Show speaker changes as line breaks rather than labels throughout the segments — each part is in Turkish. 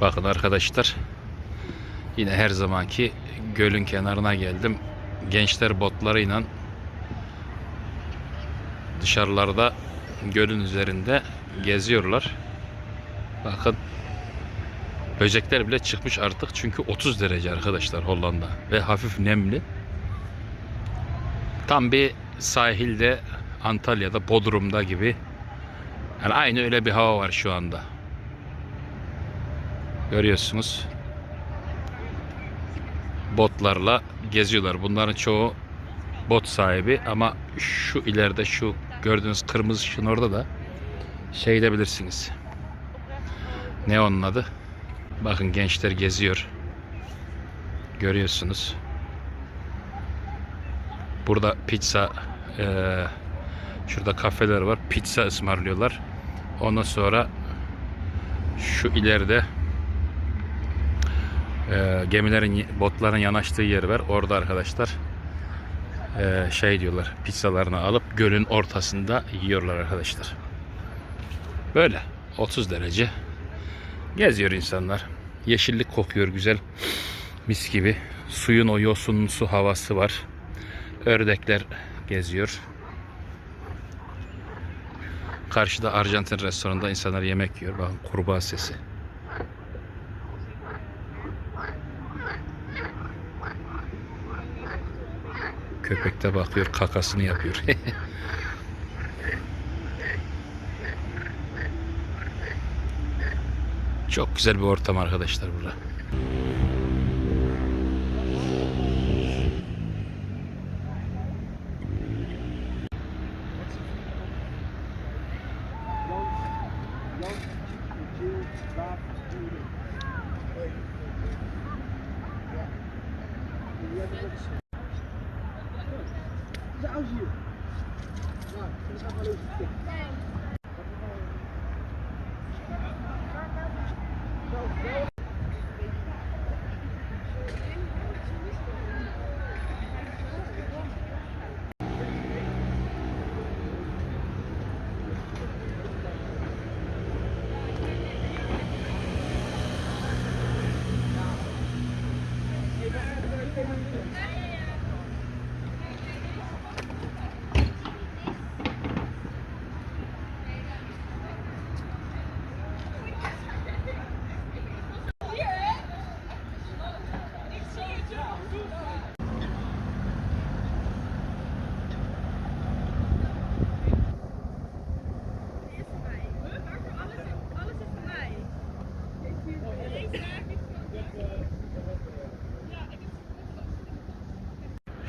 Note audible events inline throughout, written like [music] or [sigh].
Bakın arkadaşlar yine her zamanki gölün kenarına geldim. Gençler botlarıyla dışarılarda gölün üzerinde geziyorlar. Bakın böcekler bile çıkmış artık çünkü 30 derece arkadaşlar Hollanda ve hafif nemli. Tam bir sahilde Antalya'da Bodrum'da gibi yani aynı öyle bir hava var şu anda. Görüyorsunuz. Botlarla geziyorlar. Bunların çoğu bot sahibi ama şu ileride şu gördüğünüz kırmızı ışığın orada da şey edebilirsiniz. Ne onun adı? Bakın gençler geziyor. Görüyorsunuz. Burada pizza eee, şurada kafeler var. Pizza ısmarlıyorlar. Ondan sonra şu ileride eee, gemilerin botların yanaştığı yer var. Orada arkadaşlar eee, şey diyorlar. Pizzalarını alıp gölün ortasında yiyorlar arkadaşlar. Böyle 30 derece geziyor insanlar. Yeşillik kokuyor güzel. Mis gibi. Suyun o yosunlusu havası var. Ördekler geziyor. Karşıda Arjantin restoranında insanlar yemek yiyor. Bakın kurbağa sesi. Köpek de bakıyor kakasını yapıyor. [laughs] Çok güzel bir ortam arkadaşlar burada. Dạ, ao gì? Rồi, chúng ta vào đây.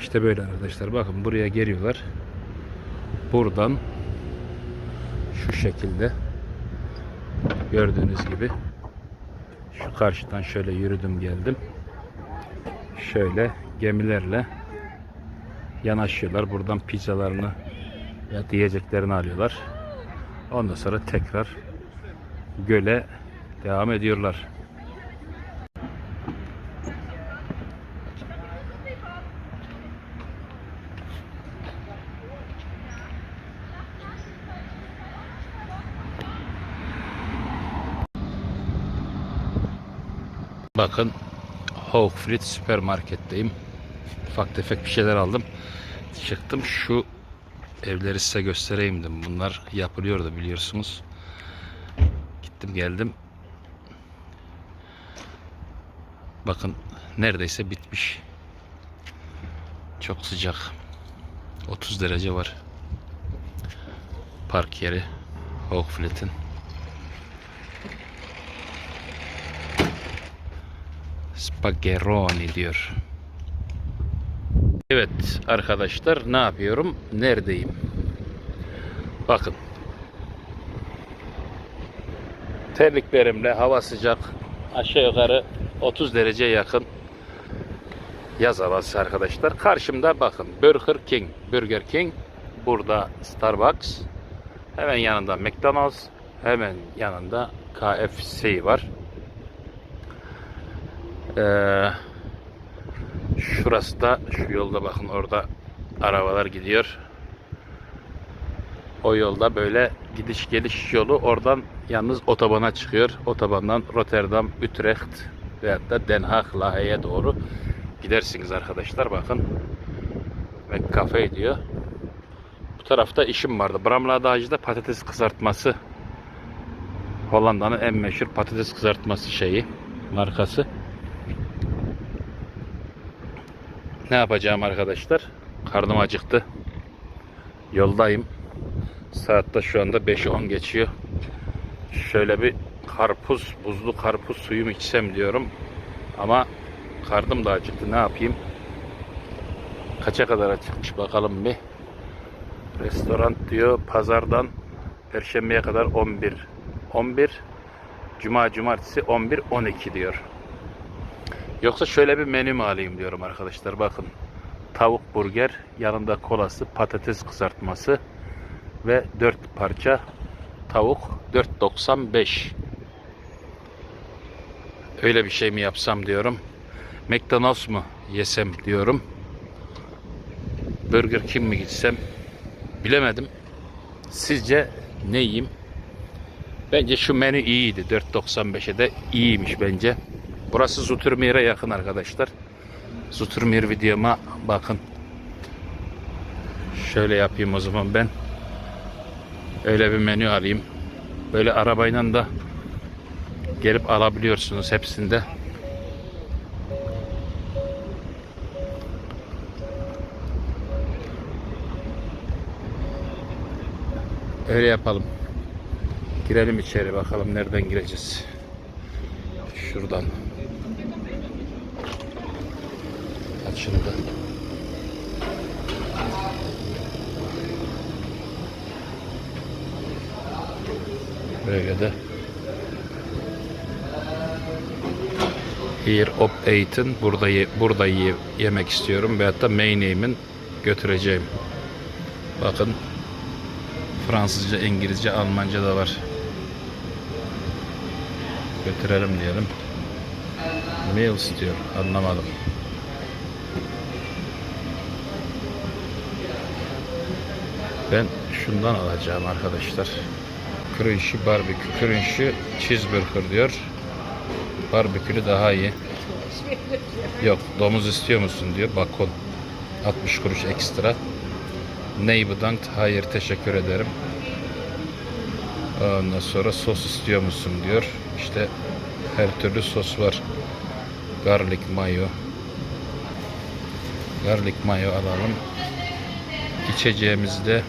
İşte böyle arkadaşlar. Bakın buraya geliyorlar. Buradan şu şekilde gördüğünüz gibi şu karşıdan şöyle yürüdüm geldim. Şöyle gemilerle yanaşıyorlar. Buradan pizzalarını ya diyeceklerini alıyorlar. Ondan sonra tekrar göle devam ediyorlar. Bakın Hawkfleet süpermarketteyim. Ufak tefek bir şeyler aldım. Çıktım şu evleri size göstereyim dedim. Bunlar yapılıyordu biliyorsunuz. Gittim geldim. Bakın neredeyse bitmiş. Çok sıcak. 30 derece var. Park yeri Hawkfleet'in. Spagheroni diyor. Evet arkadaşlar ne yapıyorum? Neredeyim? Bakın. Terliklerimle hava sıcak. Aşağı yukarı 30 derece yakın. Yaz havası arkadaşlar. Karşımda bakın Burger King. Burger King. Burada Starbucks. Hemen yanında McDonald's. Hemen yanında KFC var. Ee, şurası da şu yolda bakın orada arabalar gidiyor. O yolda böyle gidiş geliş yolu oradan yalnız otobana çıkıyor. Otobandan Rotterdam, Utrecht veyahut da Den Haag, Lahey'e doğru gidersiniz arkadaşlar. Bakın. Ve kafe diyor. Bu tarafta işim vardı. Bramlada Hacı'da patates kızartması. Hollanda'nın en meşhur patates kızartması şeyi. Markası. Ne yapacağım arkadaşlar? Karnım acıktı. Yoldayım. Saatte şu anda 5'i 10 geçiyor. Şöyle bir karpuz, buzlu karpuz suyumu içsem diyorum. Ama karnım da acıktı. Ne yapayım? Kaça kadar açıkmış bakalım bir. Restoran diyor pazardan perşembeye kadar 11. 11 Cuma cumartesi 11 12 diyor. Yoksa şöyle bir menü mü alayım diyorum arkadaşlar bakın. Tavuk burger, yanında kolası, patates kızartması ve 4 parça tavuk 4.95. Öyle bir şey mi yapsam diyorum. McDonald's mı yesem diyorum. Burger King mi gitsem bilemedim. Sizce ne yiyeyim? Bence şu menü iyiydi. 4.95'e de iyiymiş bence. Burası Zuturmir'e yakın arkadaşlar. Zuturmir videoma bakın. Şöyle yapayım o zaman ben. Öyle bir menü alayım. Böyle arabayla da gelip alabiliyorsunuz hepsinde. Öyle yapalım. Girelim içeri bakalım nereden gireceğiz. Şuradan. Açıldı. Böyle de Here op eten burada burada ye, yemek istiyorum veyahut da main name'in götüreceğim. Bakın Fransızca, İngilizce, Almanca da var. Götürelim diyelim. Meals diyor. Anlamadım. Ben şundan alacağım arkadaşlar. Crunchy barbekü. Crunchy cheeseburger diyor. Barbekülü daha iyi. Yok domuz istiyor musun diyor. Bakon. 60 kuruş ekstra. Neighbor'dan hayır teşekkür ederim. Ondan sonra sos istiyor musun diyor. İşte her türlü sos var. Garlic mayo. Garlic mayo alalım. İçeceğimizde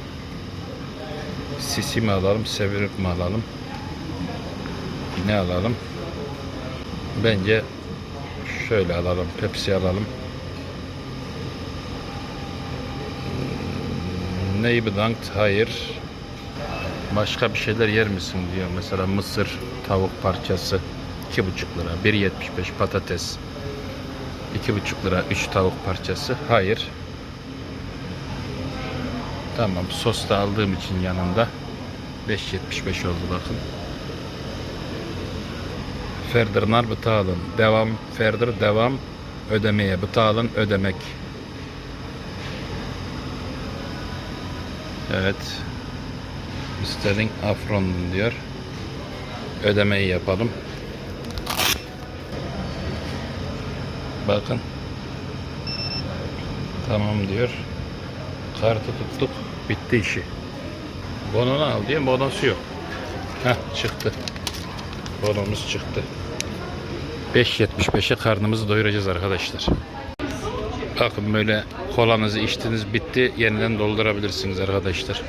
sisi mi alalım, sevirip mi alalım? Ne alalım? Bence şöyle alalım. Pepsi alalım. Neighbor'dan hayır. Başka bir şeyler yer misin diyor. Mesela mısır, tavuk parçası 2,5 lira. 1.75 patates. 2,5 lira 3 tavuk parçası. Hayır. Tamam sos da aldığım için yanında 5.75 oldu bakın. Further betalen. Devam, further devam ödemeye. Betalen ödemek. Evet. Sterling Afron diyor. Ödemeyi yapalım. Bakın. Tamam diyor. Kartı tuttuk. Bitti işi. Bononu al diye bonosu yok. Heh çıktı. Bonomuz çıktı. 5.75'e karnımızı doyuracağız arkadaşlar. Bakın böyle kolanızı içtiniz bitti. Yeniden doldurabilirsiniz arkadaşlar.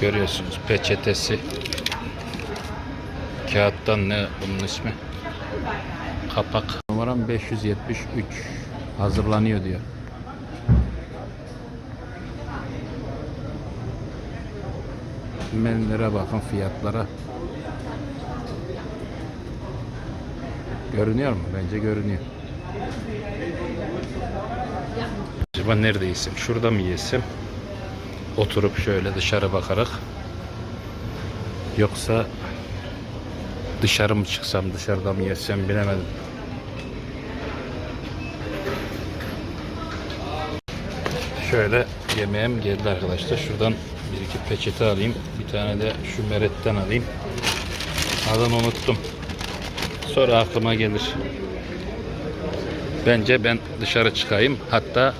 Görüyorsunuz peçetesi. Kağıttan ne bunun ismi? Kapak. Numaram 573. Hazırlanıyor diyor. Menülere bakın fiyatlara. Görünüyor mu? Bence görünüyor. Acaba nerede yesem? Şurada mı yesem? Oturup şöyle dışarı bakarak. Yoksa dışarı mı çıksam, dışarıda mı yesem bilemedim. Şöyle yemeğim geldi arkadaşlar. Şuradan bir iki peçete alayım. Bir tane de şu meretten alayım. Adını unuttum. Sonra aklıma gelir. Bence ben dışarı çıkayım. Hatta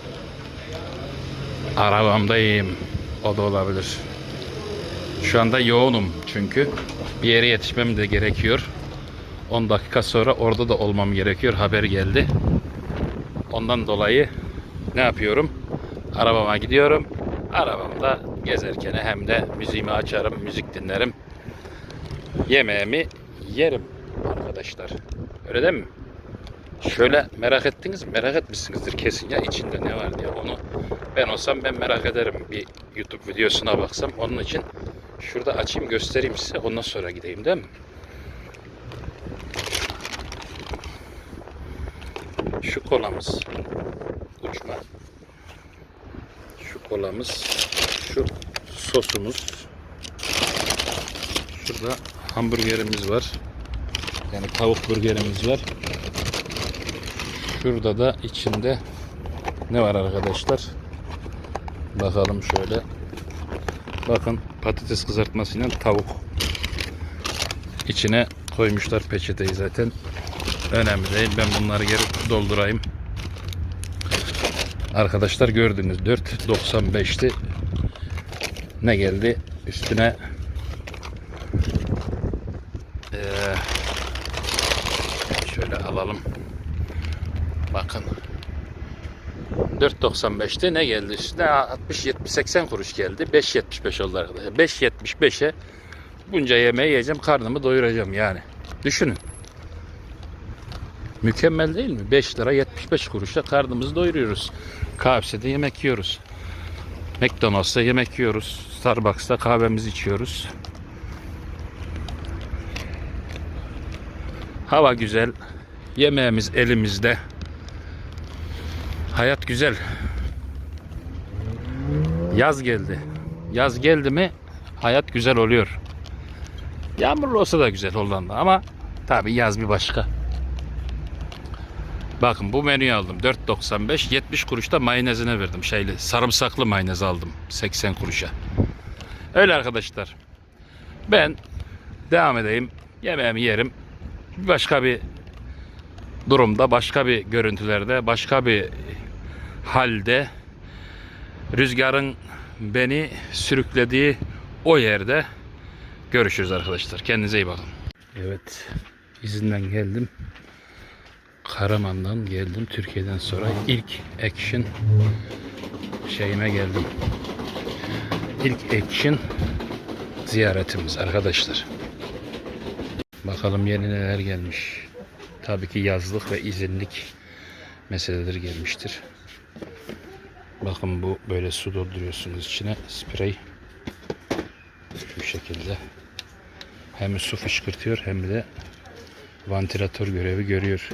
arabamdayım. O da olabilir. Şu anda yoğunum çünkü. Bir yere yetişmem de gerekiyor. 10 dakika sonra orada da olmam gerekiyor. Haber geldi. Ondan dolayı ne yapıyorum? Arabama gidiyorum. Arabamda gezerken hem de müziğimi açarım, müzik dinlerim. Yemeğimi yerim arkadaşlar. Öyle değil mi? Şöyle merak ettiniz mi? Merak etmişsinizdir kesin ya içinde ne var diye. Onu ben olsam ben merak ederim. Bir YouTube videosuna baksam. Onun için şurada açayım göstereyim size. Ondan sonra gideyim değil mi? Şu kolamız uçma. Şu kolamız. Şu sosumuz. Şurada hamburgerimiz var. Yani tavuk burgerimiz var. Şurada da içinde ne var arkadaşlar? Bakalım şöyle. Bakın patates kızartmasıyla tavuk. İçine koymuşlar peçeteyi zaten. Önemli değil. Ben bunları geri doldurayım. Arkadaşlar gördünüz 4.95'ti. Ne geldi? Üstüne eee, şöyle alalım. Bakın. 4.95'te ne geldi üstüne? 60 70 80 kuruş geldi. 5.75 oldu arkadaşlar. 5.75'e bunca yemeği yiyeceğim, karnımı doyuracağım yani. Düşünün. Mükemmel değil mi? 5 lira 75 kuruşla karnımızı doyuruyoruz. KFC'de yemek yiyoruz. McDonald's'ta yemek yiyoruz. Starbucks'ta kahvemizi içiyoruz. Hava güzel. Yemeğimiz elimizde. Hayat güzel. Yaz geldi. Yaz geldi mi hayat güzel oluyor. Yağmurlu olsa da güzel Hollanda ama tabi yaz bir başka. Bakın bu menüyü aldım 4.95 70 kuruşta mayonezine verdim şeyli sarımsaklı mayonez aldım 80 kuruşa. Öyle arkadaşlar. Ben devam edeyim. Yemeğimi yerim. Başka bir durumda, başka bir görüntülerde, başka bir halde rüzgarın beni sürüklediği o yerde görüşürüz arkadaşlar. Kendinize iyi bakın. Evet, izinden geldim. Karaman'dan geldim. Türkiye'den sonra ilk action şeyime geldim. İlk action ziyaretimiz arkadaşlar. Bakalım yeni neler gelmiş. Tabii ki yazlık ve izinlik meseleleri gelmiştir. Bakın bu böyle su dolduruyorsunuz içine sprey. Bu şekilde. Hem su fışkırtıyor hem de vantilatör görevi görüyor.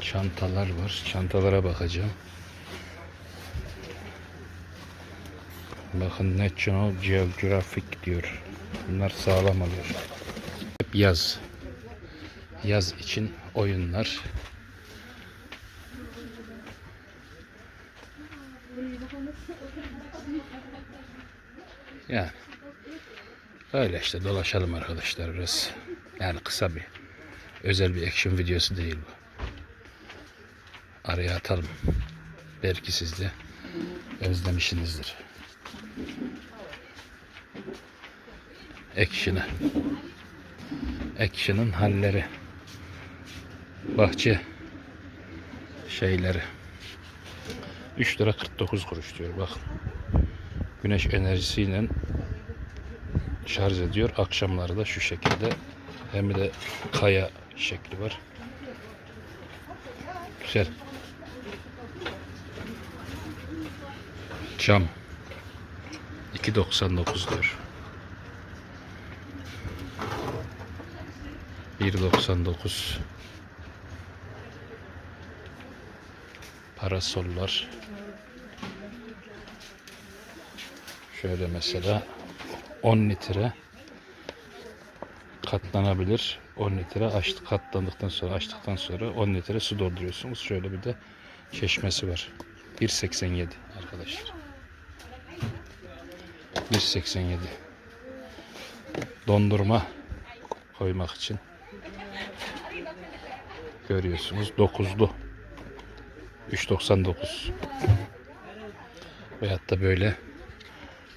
Çantalar var. Çantalara bakacağım. Bakın National Geographic diyor. Bunlar sağlam alıyor. Hep yaz. Yaz için oyunlar. Yani öyle işte dolaşalım arkadaşlar biraz. Yani kısa bir özel bir action videosu değil bu. Araya atalım. Belki siz de özlemişsinizdir. Action'ı. Action'ın halleri. Bahçe şeyleri. 3 lira 49 kuruş diyor bak. Güneş enerjisiyle şarj ediyor. Akşamları da şu şekilde hem de kaya şekli var. Güzel. Cam 2.99 diyor. 1.99 Parasollar Şöyle mesela 10 litre katlanabilir 10 litre açtık katlandıktan sonra açtıktan sonra 10 litre su dolduruyorsunuz. Şöyle bir de çeşmesi var. 1.87 arkadaşlar. 1.87 dondurma koymak için. Görüyorsunuz 9'lu 3.99 veyahut da böyle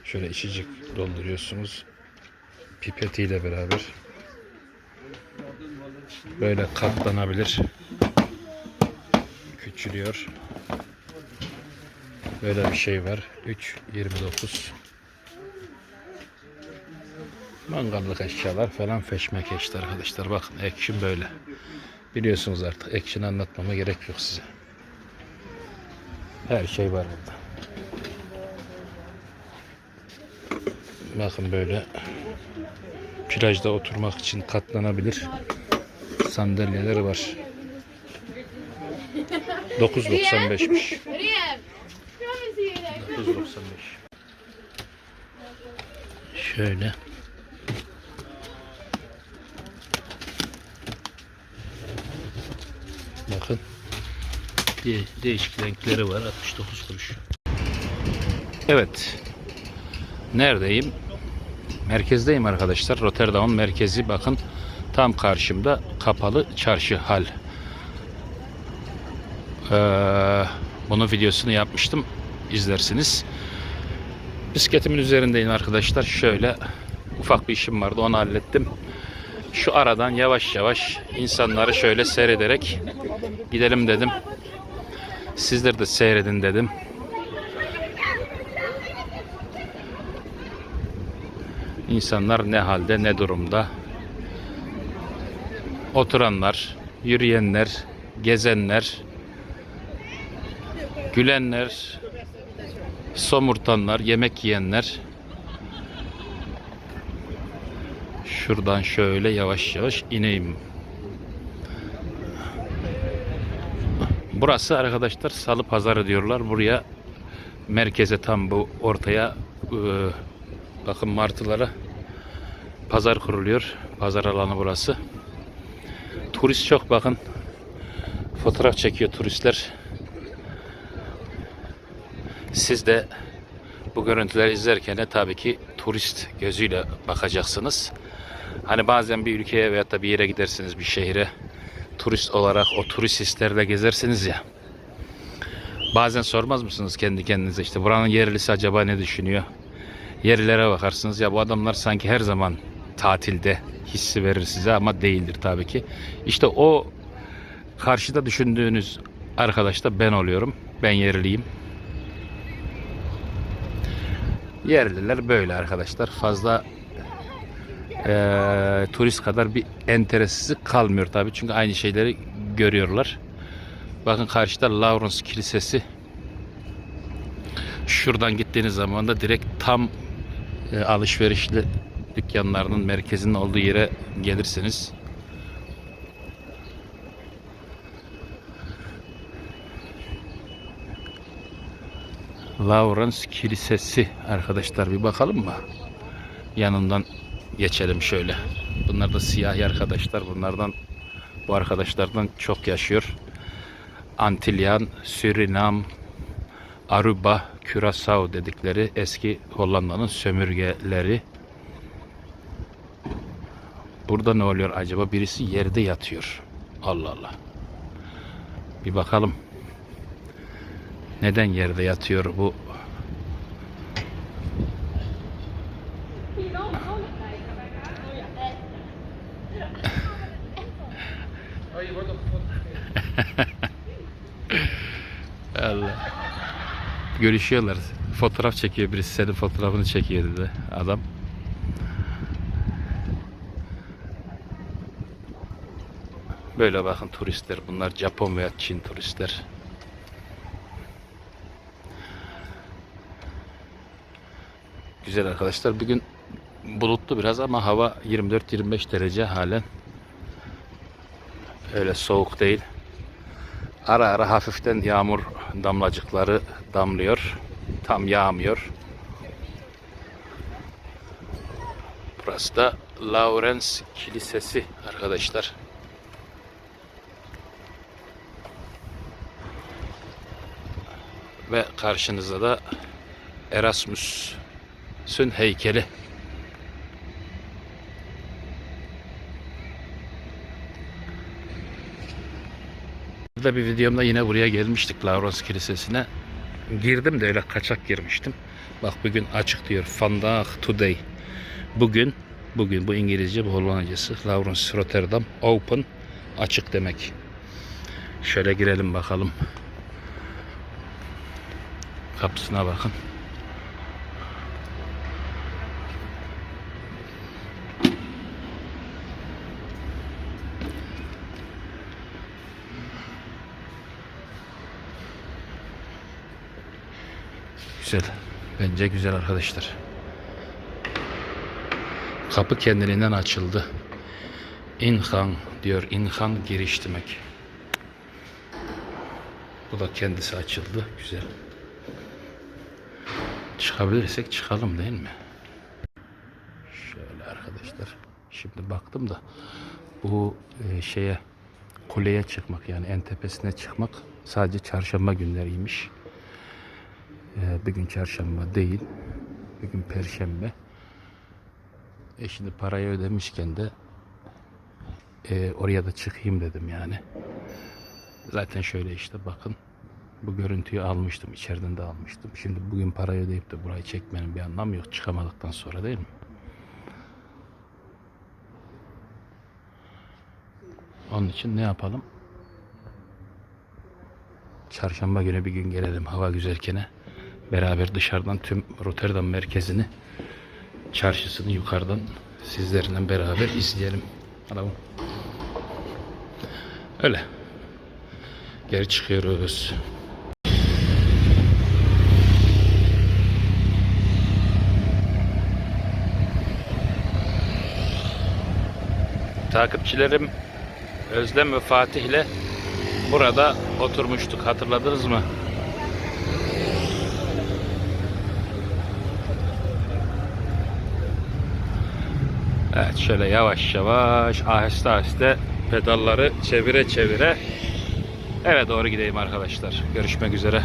şöyle içecek dolduruyorsunuz. Pipetiyle beraber. Böyle katlanabilir. Küçülüyor. Böyle bir şey var. 3.29 mangallık eşyalar falan feşmek işte arkadaşlar. Bakın action böyle. Biliyorsunuz artık action anlatmama gerek yok size. Her şey var burada. Bakın böyle plajda oturmak için katlanabilir sandalyeler var. 9.95'miş
Riyem. Promise you that.
9.95 Şöyle Bakın de değişik renkleri var 69 kuruş. Evet. Neredeyim? Merkezdeyim arkadaşlar. Rotterdam'ın merkezi bakın tam karşımda kapalı çarşı hal. Ee, bunun videosunu yapmıştım. İzlersiniz. Bisikletimin üzerindeyim arkadaşlar. Şöyle ufak bir işim vardı onu hallettim. Şu aradan yavaş yavaş insanları şöyle seyrederek gidelim dedim. Sizler de seyredin dedim. İnsanlar ne halde ne durumda. Oturanlar, yürüyenler, gezenler, gülenler, somurtanlar, yemek yiyenler. Şuradan şöyle yavaş yavaş ineyim. Burası arkadaşlar salı pazarı diyorlar. Buraya merkeze tam bu ortaya e, bakın martılara pazar kuruluyor. Pazar alanı burası. Turist çok bakın. Fotoğraf çekiyor turistler. Siz de bu görüntüleri izlerken de tabii ki turist gözüyle bakacaksınız. Hani bazen bir ülkeye veyahut da bir yere gidersiniz bir şehre turist olarak o turist hislerle gezersiniz ya. Bazen sormaz mısınız kendi kendinize işte buranın yerlisi acaba ne düşünüyor? Yerlilere bakarsınız ya bu adamlar sanki her zaman tatilde hissi verir size ama değildir tabii ki. İşte o karşıda düşündüğünüz arkadaş da ben oluyorum. Ben yerliyim. Yerliler böyle arkadaşlar. Fazla eee, turist kadar bir enteresizlik kalmıyor tabii. Çünkü aynı şeyleri görüyorlar. Bakın karşıda Lawrence Kilisesi. Şuradan gittiğiniz zaman da direkt tam e, alışverişli dükkanlarının merkezinin olduğu yere gelirsiniz. Lawrence Kilisesi arkadaşlar bir bakalım mı? Yanından geçelim şöyle. Bunlar da siyahi arkadaşlar. Bunlardan bu arkadaşlardan çok yaşıyor. Antilyan, Surinam, Aruba, Curaçao dedikleri eski Hollanda'nın sömürgeleri. Burada ne oluyor acaba? Birisi yerde yatıyor. Allah Allah. Bir bakalım. Neden yerde yatıyor bu? Allah. Görüşüyorlar. Fotoğraf çekiyor birisi senin fotoğrafını çekiyor dedi adam. Böyle bakın turistler bunlar Japon veya Çin turistler. Güzel arkadaşlar. Bugün bulutlu biraz ama hava 24-25 derece halen. Öyle soğuk değil. Ara ara hafiften yağmur damlacıkları damlıyor. Tam yağmıyor. Burası da Lawrence Kilisesi arkadaşlar. Ve karşınızda da Erasmus'un heykeli. Burada bir videomda yine buraya gelmiştik Lawrence Kilisesi'ne. Girdim de öyle kaçak girmiştim. Bak bugün açık diyor. Vandaag Today. Bugün, bugün bu İngilizce bu Hollandacası. Lawrence Rotterdam Open açık demek. Şöyle girelim bakalım. Kapısına bakın. Güzel. Bence güzel arkadaşlar. Kapı kendiliğinden açıldı. İnhan diyor. İnhan giriş demek. Bu da kendisi açıldı. Güzel. Çıkabilirsek çıkalım değil mi? Şöyle arkadaşlar. Şimdi baktım da bu e, şeye kuleye çıkmak yani en tepesine çıkmak sadece çarşamba günleriymiş. Ee, bugün çarşamba değil. Bugün perşembe. E şimdi parayı ödemişken de e, oraya da çıkayım dedim yani. Zaten şöyle işte bakın. Bu görüntüyü almıştım. içeriden de almıştım. Şimdi bugün parayı ödeyip de burayı çekmenin bir anlamı yok. Çıkamadıktan sonra değil mi? Onun için ne yapalım? Çarşamba günü bir gün gelelim hava güzelkene. Beraber dışarıdan tüm Rotterdam merkezini, çarşısını yukarıdan sizlerle beraber izleyelim. Adamım. Öyle. Geri çıkıyoruz. Takipçilerim Özlem ve Fatih ile burada oturmuştuk hatırladınız mı? Evet şöyle yavaş yavaş aheste aheste pedalları çevire çevire eve doğru gideyim arkadaşlar. Görüşmek üzere.